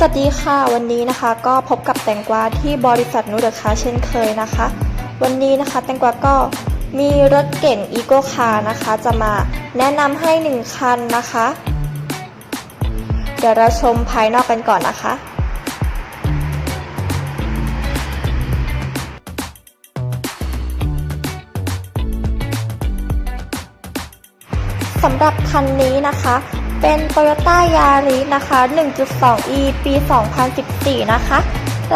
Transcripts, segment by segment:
สวัสดีค่ะ วันนี้นะคะก็พบกับแตงกวาที่บริษัทนูเดอคาเช่นเคยนะคะ วันนี้นะคะแตงกวาก็มีรถเก่งอีโกคาร์นะคะ จะมาแนะนำให้หนึ่งคันนะคะ เดี๋ยวเราชมภายนอกกันก่อนนะคะสำหรับคันนี้นะคะ เป็น Toyota Yaris นะคะ 1.2e ปี 2014 นะคะ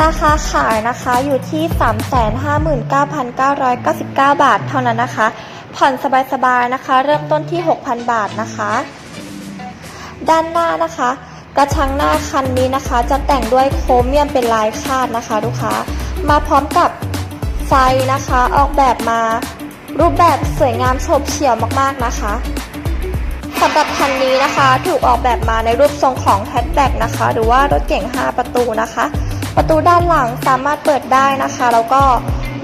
ราคาขายนะคะอยู่ที่ 359,999 บาทเท่านั้นนะคะ ผ่อนสบายๆนะคะ เริ่มต้นที่ 6,000 บาทนะคะ ด้านหน้านะคะ กระชังหน้าคันนี้นะคะ จะแต่งด้วยโครเมียมเป็นลายคาดนะคะลูกค้า มาพร้อมกับไฟนะคะ ออกแบบมารูปแบบสวยงามโฉบเฉี่ยวมากๆนะคะ สำหรับคันนี้นะคะถูกออกแบบมาในรูปทรงของแฮชแบ็กนะคะ หรือว่ารถเก่ง5 ประตูนะคะ ประตูด้านหลังสามารถเปิดได้นะคะ แล้วก็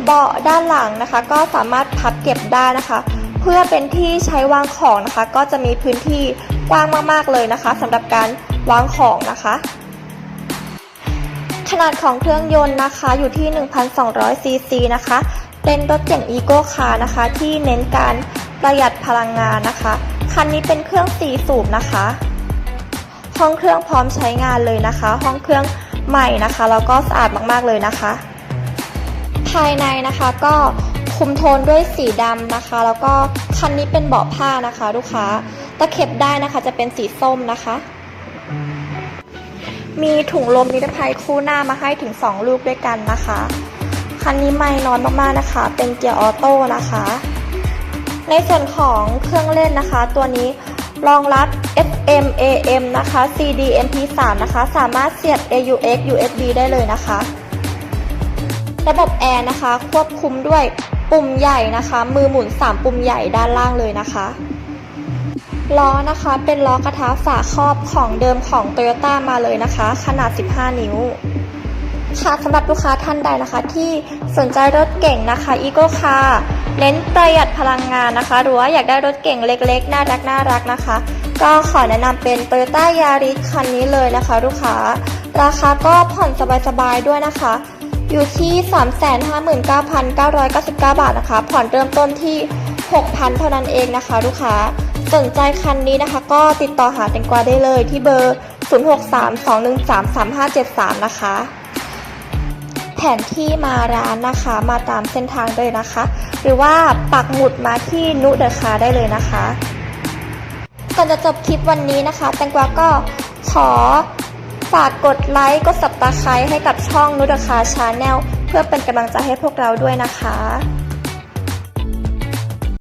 เบาะด้านหลังนะคะ ก็สามารถพับเก็บได้นะคะ เพื่อเป็นที่ใช้วางของนะคะ ก็จะมีพื้นที่กว้างมากๆเลยนะคะสำหรับการวางของนะคะ ขนาดของเครื่องยนต์นะคะอยู่ที่ 1,200 ซีซีนะคะ เป็นรถเก่งอีโก้คาร์นะคะ ที่เน้นการประหยัดพลังงานนะคะ คันนี้เป็นเครื่อง4สูบนะคะ ห้องเครื่องพร้อมใช้งานเลยนะคะ ห้องเครื่องใหม่นะคะแล้วก็สะอาดมากๆเลยนะคะ ภายในนะคะก็คุมโทนด้วยสีดำนะคะ แล้วก็คันนี้เป็นเบาะผ้านะคะ ลูกค้าตะเข็บได้นะคะจะเป็นสีส้มนะคะ มีถุงลมนิรภัยคู่หน้ามาให้ถึง 2 ลูกด้วยกันนะคะ คันนี้ไม่น้อยมากๆนะคะ เป็นเกียร์ออโต้นะคะ ในส่วนของเครื่องเล่นนะคะ ตัวนี้รองรับ FM AM นะคะ CD MP3 นะคะ สามารถเสียบ AUX USB ได้เลยนะคะ ระบบแอร์นะคะ ควบคุมด้วยปุ่มใหญ่นะคะ มือหมุน 3 ปุ่มใหญ่ด้านล่างเลยนะคะล้อนะคะเป็นล้อกระทะฝาครอบของเดิมของ Toyota มาเลยนะคะ ขนาด 15 นิ้ว ค่ะสำหรับลูกค้าท่านใดนะคะ ที่สนใจรถเก่งนะคะ Eco Car เน้นประหยัดพลังงานนะคะ หรือว่าอยากได้รถเก่งเล็กๆ น่ารักน่ารักนะคะ ก็ขอแนะนำเป็น Toyota Yaris คันนี้เลยนะคะ ลูกค้า ราคาก็ผ่อนสบายๆด้วยนะคะ อยู่ที่ 359,999 บาทนะคะ ผ่อนเริ่มต้นที่ 6,000 เท่านั้นเองนะคะ ลูกค้าสนใจคันนี้นะคะ ก็ติดต่อหาแตงกวาได้เลยที่เบอร์ 0632133573 นะคะ แผนที่มาร้านนะคะมาตามเส้นทางเลยนะคะ หรือว่าปักหมุดมาที่นุเดอะคาได้เลยนะคะก่อนจะจบคลิปวันนี้นะคะ แตงกวาก็ขอฝากกดไลค์กดสับตาไคร้ให้กับช่องนุเดอะคาชาแนลเพื่อเป็นกำลังใจให้พวกเราด้วยนะคะ